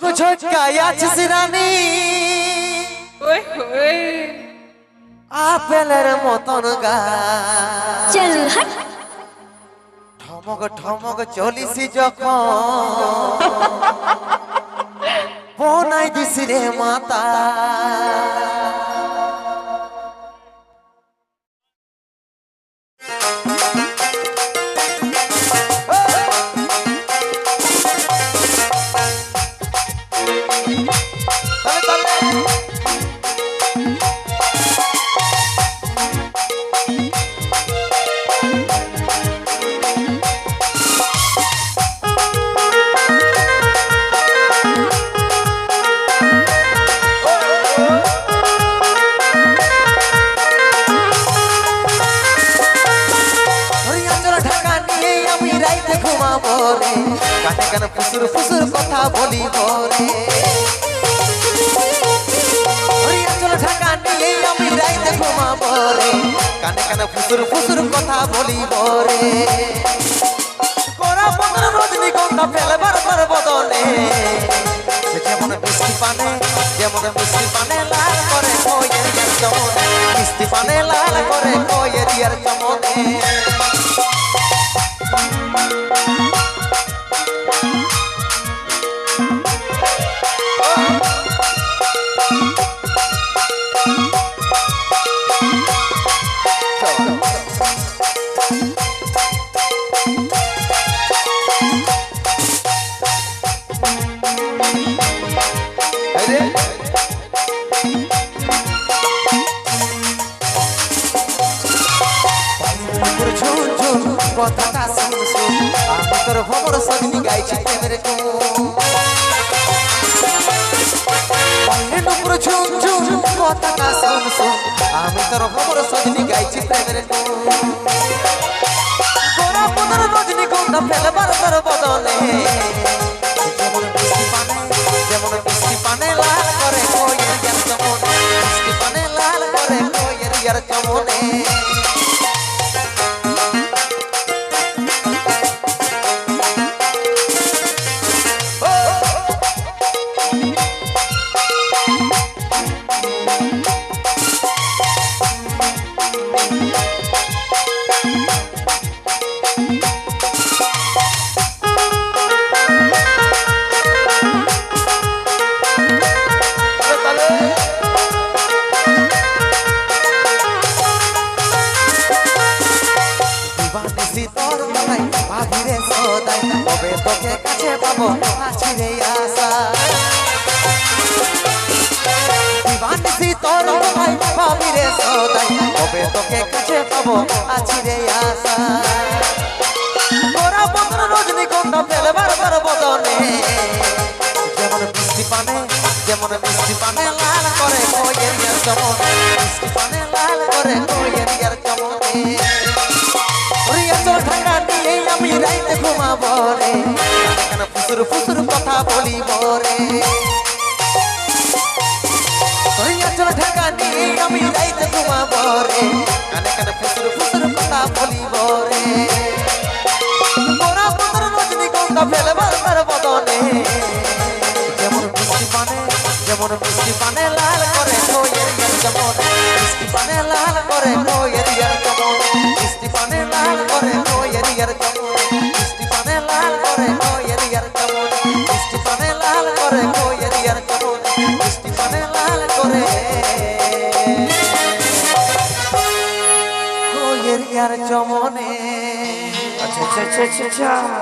ঝটকায় আছিস রানী। আপেলের মতন গা। ঠমক ঠমক চলিস যখন। বনাই দিছি রে মাতা। আমি রাইতে ঘুমাবো রে। কানে কানে ফুসুর ফুসুর কথা বলিব রে। ঢাকা নিয়ে আমি রাইতে ঘুমাবো রে। কানে কানে ফুসুর ফুসুর কথা বলিব রে। করা পতন রজনীগন্ধা ফেলবার পর বদনে যেমন মিষ্টি পানে, যেমন মিষ্টি পানে লাল করে কয়ের ইয়ার চমনে। মিষ্টি পানে লাল করে কয়ের ইয়ার চমনে। ঝুন কথাটা শুন শুন আমি তোর ভবর সজনি গাইছি প্রেমের নুপুর ঝুন ঝুন কথাটা শুন শুন আমি তোর ভবর সজনি গাইছি প্রেমের গোরা পদর রজনী গন্ধা ফেলবার তোর বদনে তোর মলাই ভাগিরে সদাই। তবে তোকে কাছে পাবো আছি রে আশা ভাগিরে সদাই তবে তোকে কাছে পাবো, আছি রে আশা। তোরা পত্র রজনীগন্ধা ফেলবার বার বদনে। যেমন মিষ্টি পানে, যেমন মিষ্টি পানে লাল করে কোয়ের ইয়ার চমনে। মিষ্টি পানে লাল করে কোয়ের ইয়ার চমনে। আমি রাইতে ঘুমাবো রে। ফুসুর ফুসুর কথা বলিব রে নিয়ে আমি রাইতে ঘুমাবো রে কানে কানে ফুসুর ফুসুর কথা বলিব রে। গোরা পতর রজনীগন্ধা ফেলবার তার বদনে। যেমন মিষ্টি পানে, যেমন লাল করে ইয়ার মিষ্টি পানে লাল করে ইয়ার চমনে। আচ্ছা আচ্ছা আচ্ছা আচ্ছা।